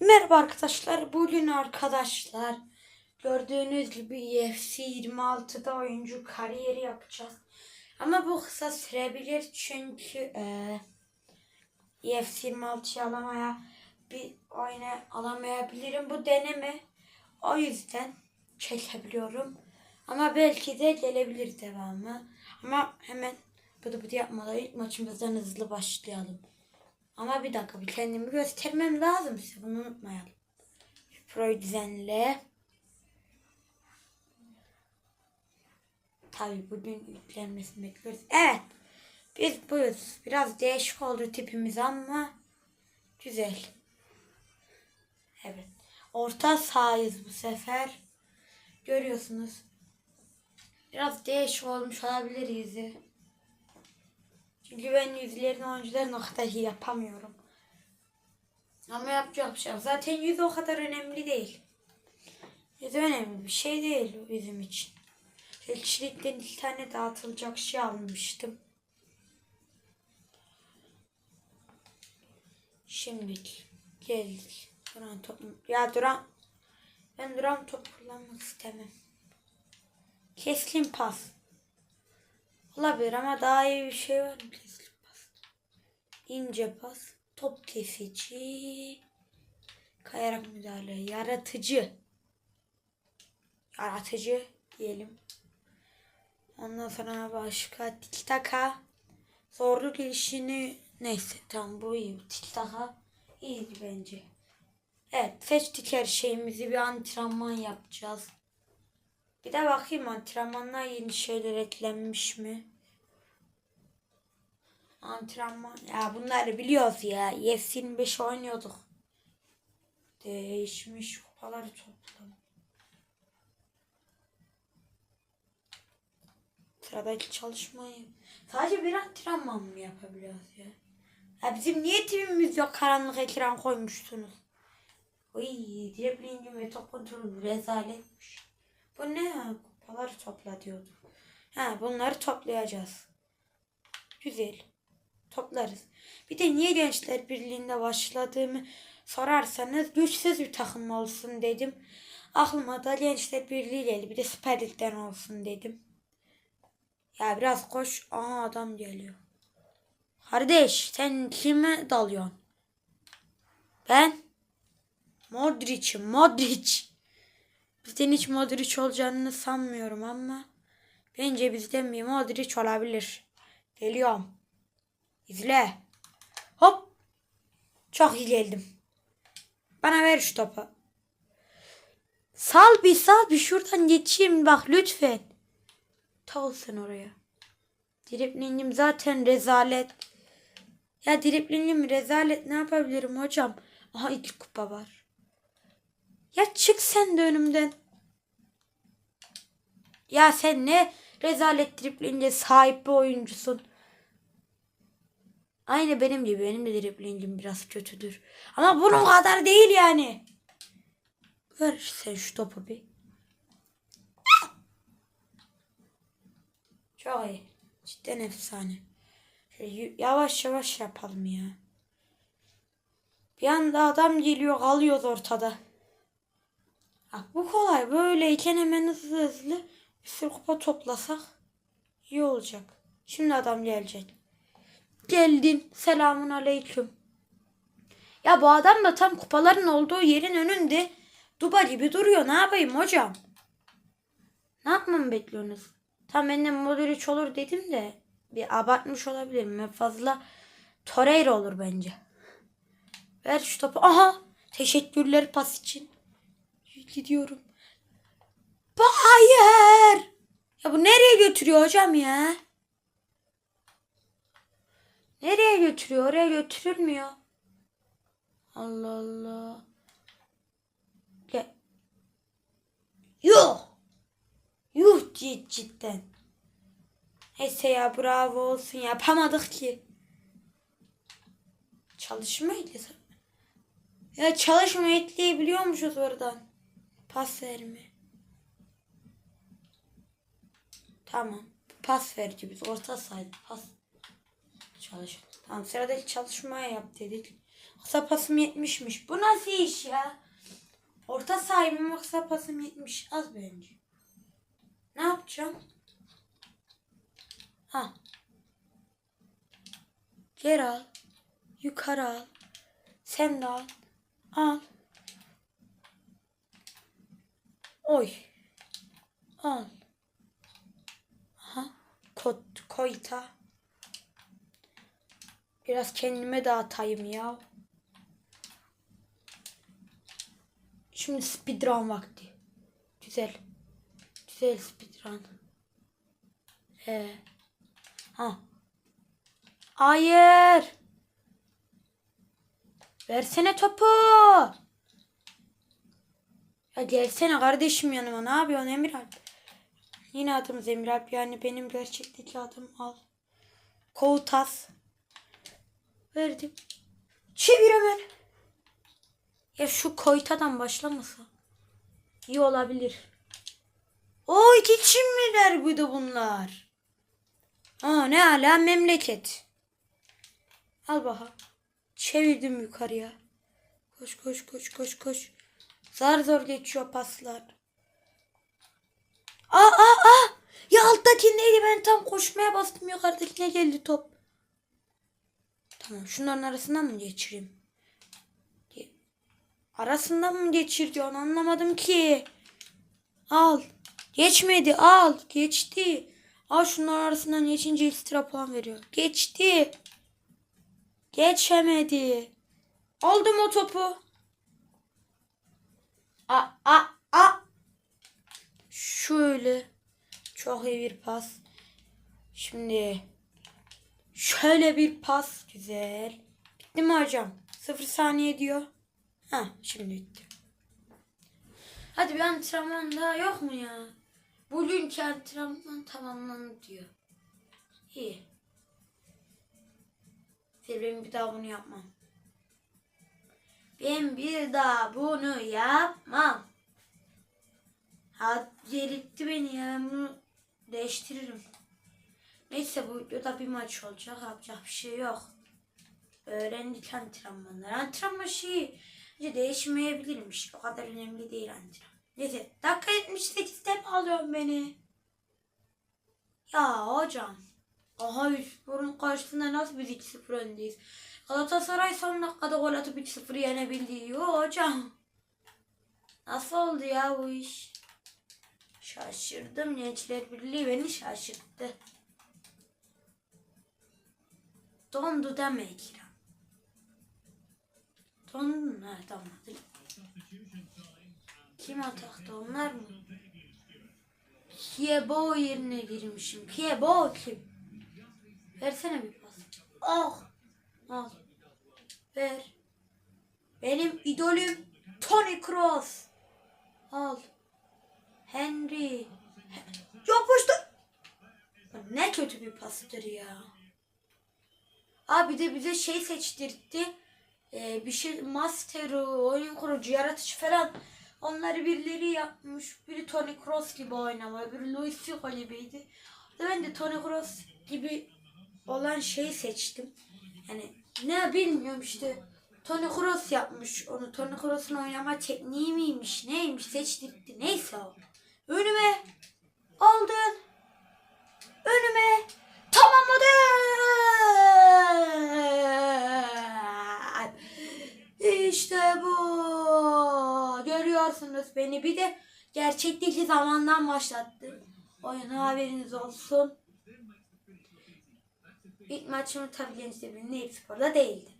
Merhaba arkadaşlar. Bugün arkadaşlar gördüğünüz gibi UFC 26'da oyuncu kariyeri yapacağız. Ama bu kısa sürebilir çünkü e, UFC 26'yı alamaya bir oyuna alamayabilirim. Bu deneme. O yüzden çekebiliyorum. Ama belki de gelebilir devamı. Ama hemen bıdı bıdı yapmadan ilk maçımızdan hızlı başlayalım. Ama bir dakika bir kendimi göstermem lazım size bunu unutmayalım. Pro düzenle. Tabi bugün yüklenmesini bekliyoruz. Evet. Biz buyuz. Biraz değişik oldu tipimiz ama güzel. Evet. Orta sahayız bu sefer. Görüyorsunuz. Biraz değişik olmuş olabilir yüzü. Çünkü ben yüzlerin oyuncuların o kadar iyi yapamıyorum. Ama yapacak bir şey yok. Zaten yüz o kadar önemli değil. Yüz önemli bir şey değil bizim için. Elçilikten iki tane dağıtılacak şey almıştım. Şimdi geldik. Duran top Ya Duran. Ben Duran top kullanmak istemem. Keskin pas. Olabilir ama daha iyi bir şey var mı? Pas. İnce pas. Top kesici. Kayarak müdahale. Yaratıcı. Yaratıcı diyelim. Ondan sonra başka tiki taka. Zorlu gelişini neyse tam bu iyi. Tiki taka iyiydi bence. Evet seçtik her şeyimizi bir antrenman yapacağız. Bir de bakayım antrenmanlar yeni şeyler eklenmiş mi? Antrenman. Ya bunları biliyoruz ya. Yes 25 oynuyorduk. Değişmiş kupaları toplam. Sıradaki çalışmayı. Sadece bir antrenman mı yapabiliyoruz ya? Ya bizim niye timimiz yok karanlık ekran koymuşsunuz? Uy, dribbling ve top kontrolü rezaletmiş. Bu ne ya? Kupaları topla diyordu. Ha bunları toplayacağız. Güzel. Toplarız. Bir de niye Gençler Birliği'nde başladığımı sorarsanız güçsüz bir takım olsun dedim. Aklıma da Gençler Birliği geldi. Bir de Süper olsun dedim. Ya biraz koş. Aha adam geliyor. Kardeş sen kime dalıyorsun? Ben Modric'im. Modric. Bizden hiç Modric olacağını sanmıyorum ama bence bizden bir Modric olabilir. Geliyorum. İzle. Hop. Çok iyi geldim. Bana ver şu topu. Sal bir sal bir şuradan geçeyim bak lütfen. Sen oraya. Driblingim zaten rezalet. Ya driblingim rezalet ne yapabilirim hocam? Aha iki kupa var. Ya çık sen de önümden. Ya sen ne rezalet driblinge sahip bir oyuncusun. Aynı benim gibi. Benim de driblingim biraz kötüdür. Ama bunun kadar değil yani. Ver sen şu topu bir. Çok iyi. Cidden efsane. Şöyle yavaş yavaş yapalım ya. Bir anda adam geliyor kalıyoruz ortada. Bak bu kolay. Böyleyken hemen hızlı hızlı bir sürü kupa toplasak iyi olacak. Şimdi adam gelecek. Geldin. Selamun aleyküm. Ya bu adam da tam kupaların olduğu yerin önünde duba gibi duruyor. Ne yapayım hocam? Ne yapmamı bekliyorsunuz? Tam benden Modric olur dedim de bir abartmış olabilirim. Fazla Torreira olur bence. Ver şu topu. Aha! Teşekkürler pas için. Gidiyorum. Hayır! Ya bu nereye götürüyor hocam ya? Nereye götürüyor? Oraya götürülmüyor. Allah Allah. Gel. Yuh. Yuh cid cidden. Neyse ya bravo olsun yapamadık ki. Çalışma eklesem. Ya çalışma ekleyebiliyormuşuz oradan. Pas verme. Tamam. Pas verici biz orta saydı. Pas. Çalış. Tamam sıradaki çalışmaya yap dedik. Kısa pasım 70'miş. Bu nasıl iş ya? Orta sahibim kısa pasım 70. Az bence. Ne yapacağım? Ha. Geri al. Yukarı al. Sen de al. Al. Oy. Al. Aha. Kot, koyta. Biraz kendime de atayım ya. Şimdi speedrun vakti. Güzel. Güzel speedrun. Ee. Ha. Hayır. Versene topu. Ya gelsene kardeşim yanıma. Ne yapıyorsun Emir Alp? Yine adımız Emir Alp. Yani benim gerçekteki adım al. Koutas. Verdim. Çevir hemen. Ya şu koytadan başlamasa. iyi olabilir. O iki Çinliler bu da bunlar. Aa ne ala memleket. Al bakalım. Çevirdim yukarıya. Koş koş koş koş koş. Zar zor geçiyor paslar. Aa aa aa. Ya alttakindeydi ben tam koşmaya bastım yukarıdakine geldi top. Tamam şunların arasından mı geçireyim? Ge- Arasından mı geçir diyor onu anlamadım ki. Al. Geçmedi al. Geçti. Al şunların arasından geçince ekstra puan veriyor. Geçti. Geçemedi. Aldım o topu. A a a. Şöyle. Çok iyi bir pas. Şimdi şöyle bir pas. Güzel. Bitti mi hocam? Sıfır saniye diyor. Ha şimdi bitti. Hadi bir antrenman daha yok mu ya? Bugünkü antrenman tamamlandı diyor. İyi. Ben bir daha bunu yapmam. Ben bir daha bunu yapmam. Ha delirtti beni ya. Ben bunu değiştiririm. Neyse bu videoda bir maç olacak. Yapacak bir şey yok. Öğrendik antrenmanları. Antrenman şeyi bence değişmeyebilirmiş. O kadar önemli değil antrenman. Neyse dakika 78'de mi alıyorsun beni? Ya hocam. Aha Spor'un karşısında nasıl biz 2-0 öndeyiz? Galatasaray son dakikada gol atıp 2-0 yenebildi. Yo hocam. Nasıl oldu ya bu iş? Şaşırdım. Gençler Birliği beni şaşırttı. Dondu deme Ekrem. Dondu ha tamam. Kim ataktı onlar mı? Kiebo yerine girmişim. Kiebo kim? Versene bir pas. Oh. Al. Ver. Benim idolüm Tony Kroos. Al. Henry. Yapıştı. Ne kötü bir pastır ya. Abi de bize şey seçtirdi. Ee, bir şey master, oyun kurucu, yaratıcı falan. Onları birileri yapmış. Biri Tony Kroos gibi oynama, biri Luis Figo gibiydi. Ben de Tony Kroos gibi olan şeyi seçtim. Yani ne bilmiyorum işte. Tony Kroos yapmış onu. Tony Kroos'un oynama tekniği miymiş, neymiş seçtirdi. Neyse o. Önüme aldın. Önüme tamamladın. İşte bu. Görüyorsunuz beni. Bir de gerçekteki zamandan başlattım. Oyuna haberiniz olsun. İlk maçımı tabii Gençler Birliği Eyüp Spor'da değildi.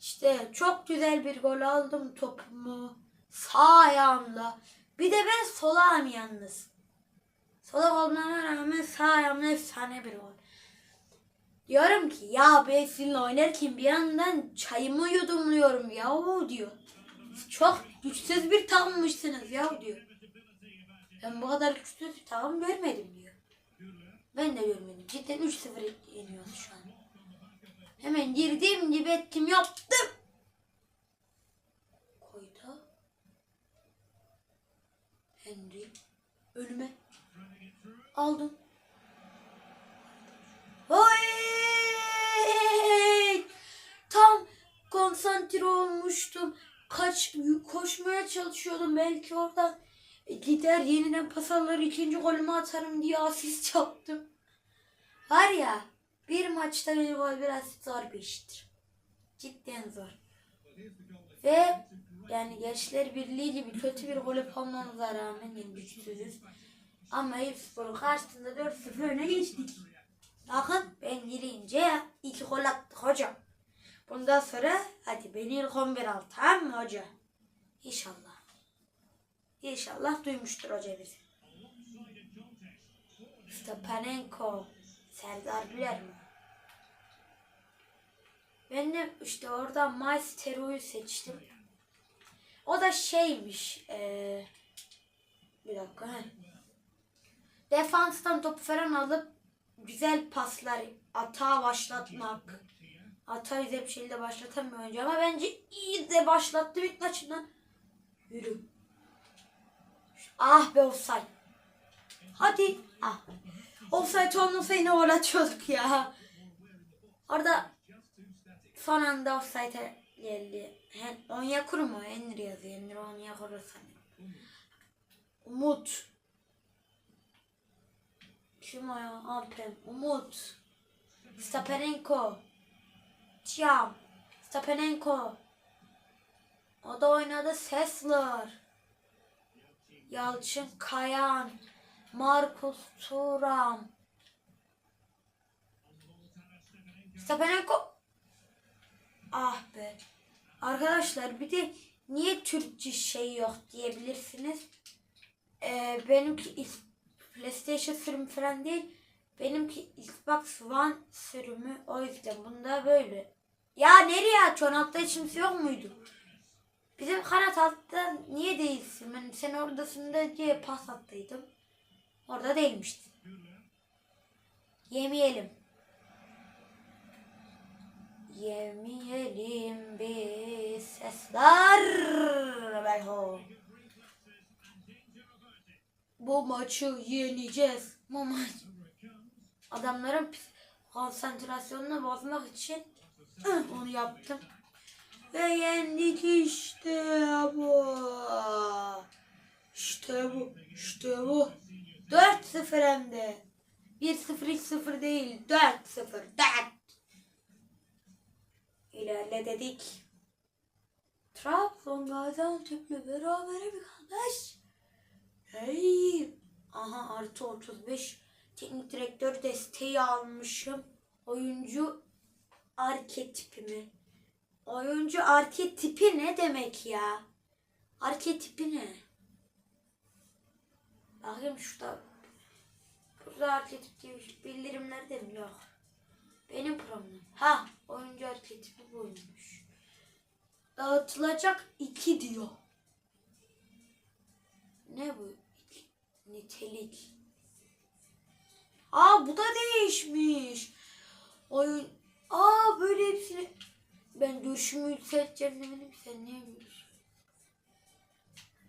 İşte çok güzel bir gol aldım topumu. Sağ ayağımla. Bir de ben sol ayağım yalnız. Solak olmama rağmen sağ ayağımla efsane bir gol. Diyorum ki ya ben sizinle oynarken bir yandan çayımı yudumluyorum yahu diyor. Siz çok güçsüz bir takımmışsınız yahu diyor. Ben bu kadar güçsüz bir takım görmedim diyor. Ben de görmedim. Cidden 3-0 yeniyoruz şu an. Hemen girdiğim gibi ettim yaptım. Koyda. Henry. Önüme. Aldım. Oy! Tam konsantre olmuş koşmaya çalışıyordum. Belki oradan gider yeniden pas ikinci golümü atarım diye asist yaptım. Var ya bir maçta bir gol bir asist zor bir iştir. Cidden zor. Ve yani Gençler Birliği gibi kötü bir gol yapmamamıza rağmen yani güçsüzüz. Ama Eyüpspor'un karşısında 4-0 öne geçtik. Bakın ben girince iki gol attık hocam. Bundan sonra hadi beni ilk 11 al tamam mı hoca? İnşallah. İnşallah duymuştur hoca bizi. Stepanenko. Serdar Güler mi? Ben de işte orada Maestero'yu seçtim. O da şeymiş. eee, bir dakika. He. Defanstan topu falan alıp güzel paslar, atağa başlatmak. Ata güzel bir şekilde başlatamıyor önce ama bence iyi de başlattı ilk maçından. Yürü. Ah be offside. Hadi. Ah. Offside olmasa yine gol ya. Orada son anda offside'e geldi. Hen, Onyekuru mu? Henry yazıyor. Henry Onyekuru sanırım. Umut. Kim o ya? Alpen. Umut. Stapenenko. Tiam. Stapenenko. O da oynadı. Sessler. Yalçın Kayan. Markus Turam. Stapenenko. Ah be. Arkadaşlar bir de niye Türkçe şey yok diyebilirsiniz. Ee, benimki PlayStation sürümü falan değil. Benimki Xbox One sürümü. O yüzden bunda böyle. Ya nereye atıyorsun? Altta kimse yok muydu? Bizim kanat altta niye değilsin? Ben sen oradasın da diye pas attıydım. Orada değilmiştin. Yemeyelim. Yemeyelim biz sesler. Belho. Bu maçı yeneceğiz. Bu maç. Adamların konsantrasyonunu bozmak için onu yaptım. Ve yendik işte bu. İşte bu. İşte bu. 4-0 hem de. 1-0 hiç 0 değil. 4-0. 4. İlerle dedik. Trabzon Gaziantep'le beraber bir kardeş. Hey. Aha artı 35 teknik direktör desteği almışım. Oyuncu arketipi mi? Oyuncu arketipi ne demek ya? Arketipi ne? Bakayım şurada. Burada arketip diye bir şey- bildirimlerde mi? Yok. Benim problemim. Ha, oyuncu arketipi buymuş. Dağıtılacak iki diyor. Ne bu? Nitelik. Aa bu da değişmiş. Oyun. Aa böyle hepsini. Ben görüşümü yükselteceğim demedim. Sen niye görüş?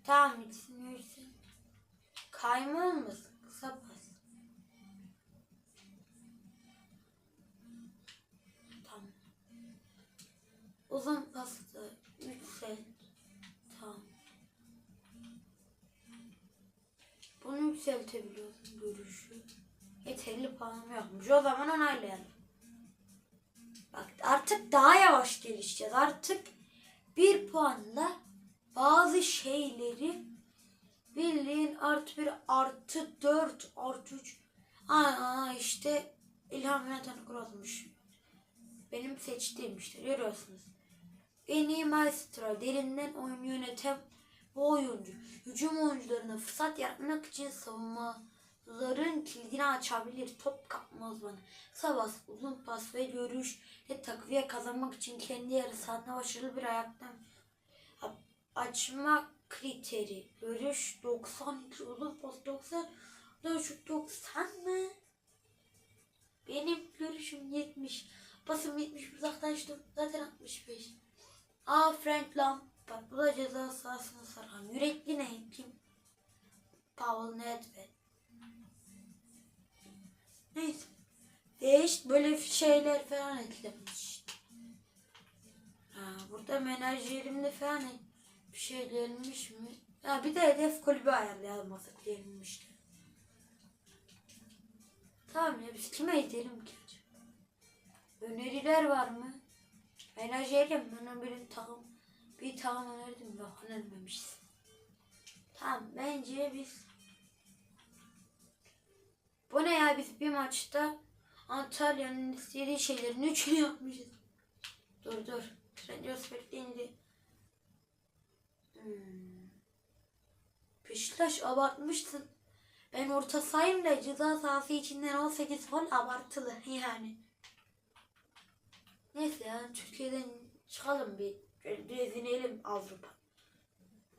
Tamam ikisini yükselt. Kayma. Kısa pas. Uzun pasta yükselt. Tamam. Bunu yükseltebiliyorsun görüşü. Yeterli puanım yokmuş. O zaman onaylayalım. Bak artık daha yavaş gelişeceğiz. Artık bir puanla bazı şeyleri bildiğin artı bir artı dört artı üç. Aa işte İlham Yöneten kurulmuş. Benim seçtiğim işte görüyorsunuz. En iyi maestro derinden oyun yöneten bu oyuncu. Hücum oyuncularına fırsat yaratmak için savunmaların kilidini açabilir. Top kapma uzmanı. Kısa bas, uzun pas ve görüş ve takviye kazanmak için kendi yarı sahasına başarılı bir ayaktan açma kriteri. Görüş 92, uzun pas 90, dönüşük 90 mı? Benim görüşüm 70. Basım 70 uzaktan şut zaten 65. Aa Frank Lampard. Bu da ceza sahasına saran. Yürekli ne? Kim? Paul Nedved. Neyse. Değiş böyle şeyler falan eklemiş. Ha, burada menajerimde falan Bir şey denilmiş mi? Ya bir de hedef kulübü ayarlayalım artık denilmişti. Tamam ya biz kime gidelim ki? Öneriler var mı? Menajerim bana bir takım bir takım önerdim yok önermemişiz. Tamam bence biz bu ne ya biz bir maçta Antalya'nın istediği şeylerin üçünü yapmışız. Dur dur. Retrospekt indi. Hmm. Beşiktaş abartmışsın. Ben orta sayım da ceza sahası içinden 18 gol abartılı yani. Neyse ya Türkiye'den çıkalım bir. Gezinelim Avrupa.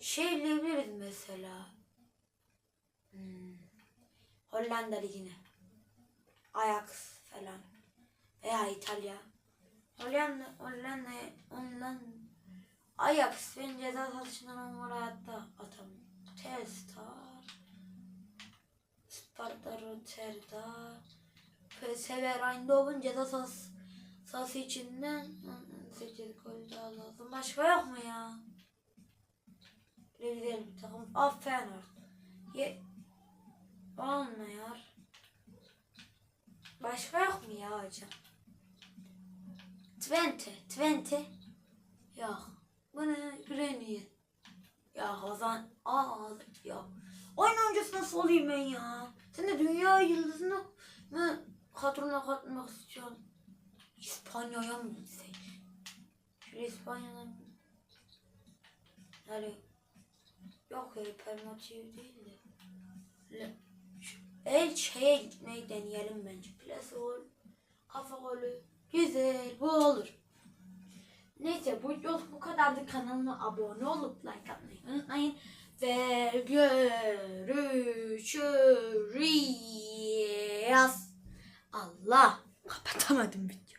Şey diyebiliriz mesela. Hmm. Hollanda ligine. Ajax falan. Veya İtalya. Hollanda, Hollanda, Hollanda. Ajax ben ceza sahasından onları hayatta atamam. Telstar. Sparta Rotterdam. PSV Eindhoven ceza sahası, sahası içinden 8 gol daha lazım. Başka yok mu ya? Güzel bir takım. Aferin. Ye Olmuyor. Başka yok mu ya hocam? Twente. Twente. Yok. Bunu Granny. Ya Hazan. Aa ya. Oyun oyuncusu nasıl olayım ben ya? Sen de dünya yıldızını mı kadrona katmak istiyorsun? İspanya'ya mı gitsek? Şöyle İspanya'dan yani yok öyle permativ değil de El şeye gitmeyi deneyelim bence. Plase gol, kafa golü. Güzel bu olur. Neyse bu yol bu kadardı kanalıma abone olup like atmayı unutmayın. Ve görüşürüz. Allah kapatamadım bir